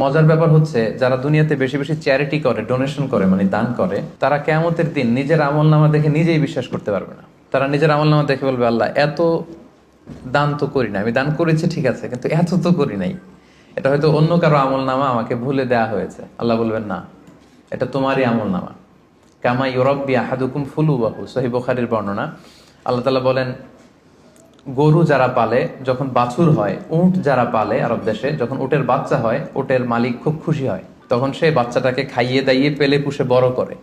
মজার ব্যাপার হচ্ছে, যারা দুনিয়াতে বেশি বেশি চ্যারিটি করে ডোনেশন করে মানে দান করে, তারা কেমতের দিন নিজের আমল নামা দেখে নিজেই বিশ্বাস করতে পারবে না। তারা নিজের আমল নামা দেখে বলবে, আল্লাহ, এত দান তো করি না। আমি দান করেছি, ঠিক আছে, কিন্তু এত তো করি নাই। এটা হয়তো অন্য কারও আমল নামা আমাকে ভুলে দেয়া হয়েছে। আল্লাহ বলবেন, না, এটা তোমারই আমল নামা। কামা ইউরব্বি আহাদুকুম ফুলু বাহু সহি বর্ণনা। আল্লাহ তালা বলেন গরু যারা পালে, যখন বাছুর হয়, উট যারা পালে আরব দেশে, যখন উটের বাচ্চা হয়, উটের মালিক খুব খুশি হয়। তখন সে বাচ্চাটাকে খাইয়ে দাইয়ে পেলে পুষে বড় করে।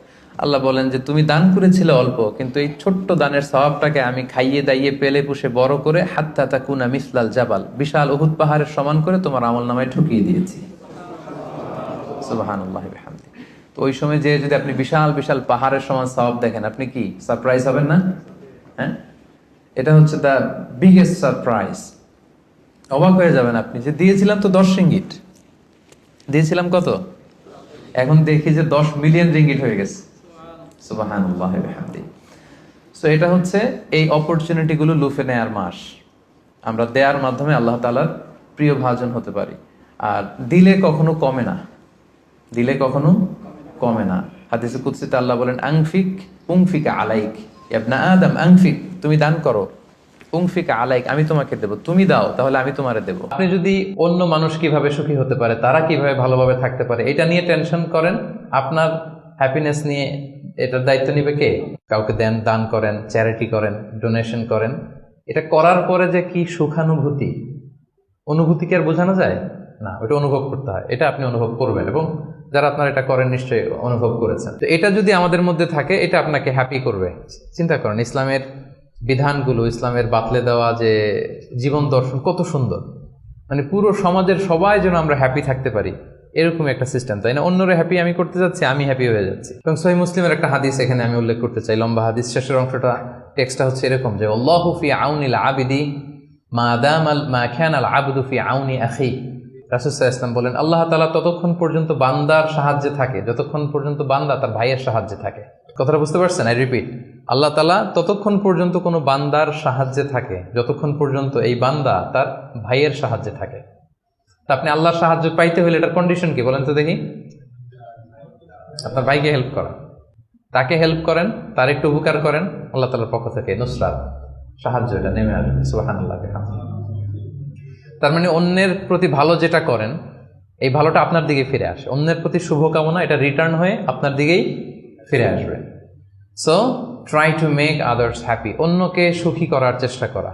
আল্লাহ বলেন যে, তুমি দান করেছিলে অল্প, কিন্তু এই ছোট্ট দানের স্বভাবটাকে আমি খাইয়ে দাইয়ে পেলে পুষে বড় করে, হাত্তা তাকুনা মিসলাল জাবাল, বিশাল উহুদ পাহাড়ের সমান করে তোমার আমল নামায় ঢুকিয়ে দিয়েছি। তো ওই সময় যে যদি আপনি বিশাল বিশাল পাহাড়ের সমান সওয়াব দেখেন, আপনি কি সারপ্রাইজ হবেন না? হ্যাঁ? এটা হচ্ছে দ্য বিগেস্ট সারপ্রাইজ অবাক হয়ে যাবেন আপনি যে দিয়েছিলাম তো দশ রিঙ্গিট দিয়েছিলাম কত? এখন দেখি যে দশ মিলিয়ন রিঙ্গিট হয়ে গেছে। সুবাহানুল্লাহ সো এটা হচ্ছে এই অপরচুনিটিগুলো লুফে নেয়ার মাস। আমরা দেয়ার মাধ্যমে আল্লাহ তালার প্রিয় ভাজন হতে পারি। আর দিলে কখনো কমে না। দিলে কখনো কমে না। হাদিসে কুৎসিতে আল্লাহ বলেন, আংফিক, উংফিক আলাইক। ইবনা আদম, আংফিক, তুমি দান করো। উংফিক আলাইক, আমি তোমাকে দেব। তুমি দাও, তাহলে আমি তোমারে দেব। আপনি যদি অন্য মানুষ কীভাবে সুখী হতে পারে, তারা কীভাবে ভালোভাবে থাকতে পারে, এটা নিয়ে টেনশন করেন। আপনার হ্যাপিনেস নিয়ে এটার দায়িত্ব নিবে কে? কাউকে দেন, দান করেন চ্যারিটি করেন ডোনেশন করেন। এটা করার পরে যে কি সুখানুভূতি? অনুভূতি কি আর বোঝানো যায়? না, ওটা অনুভব করতে হয়। এটা আপনি অনুভব করবেন এবং যারা আপনার এটা করেন নিশ্চয়ই অনুভব করেছেন। তো এটা যদি আমাদের মধ্যে থাকে, এটা আপনাকে হ্যাপি করবে। চিন্তা করেন, ইসলামের বিধানগুলো ইসলামের বাতলে দেওয়া, যে জীবন দর্শন কত সুন্দর। মানে পুরো সমাজের সবাই যেন আমরা হ্যাপি থাকতে পারি, এরকম একটা সিস্টেম তাই না? অন্যরা হ্যাপি আমি করতে যাচ্ছি, আমি হ্যাপি হয়ে যাচ্ছি। এবং সহি মুসলিমের একটা হাদিস এখানে আমি উল্লেখ করতে চাই। লম্বা হাদিস শেষের অংশটা টেক্সটটা হচ্ছে এরকম, যে ফি আউনিল আবিদি মা দাম আল মা খান আল আবদু ফি আউনি আখি। রাসুসাহ ইসলাম বলেন, আল্লাহ তালা ততক্ষণ পর্যন্ত বান্দার সাহায্যে থাকে, যতক্ষণ পর্যন্ত বান্দা তার ভাইয়ের সাহায্যে থাকে। কথাটা বুঝতে পারছেন? আই রিপিট আল্লাহ তালা ততক্ষণ পর্যন্ত কোনো বান্দার সাহায্যে থাকে, যতক্ষণ পর্যন্ত এই বান্দা তার ভাইয়ের সাহায্যে থাকে। তা আপনি আল্লাহর সাহায্য পাইতে হলে এটার কন্ডিশন কি? বলেন তো দেখি। আপনার ভাইকে হেল্প করা। তাকে হেল্প করেন, তার একটু উপকার করেন, আল্লাহ তালার পক্ষ থেকে নুসরাত, সাহায্য এটা নেমে আসবে। সুবাহান আল্লাহ তার মানে অন্যের প্রতি ভালো যেটা করেন, এই ভালোটা আপনার দিকে ফিরে আসে। অন্যের প্রতি শুভকামনা, এটা রিটার্ন হয়ে আপনার দিকেই ফিরে আসবে। So try to make others happy অন্যকে সুখী করার চেষ্টা করা।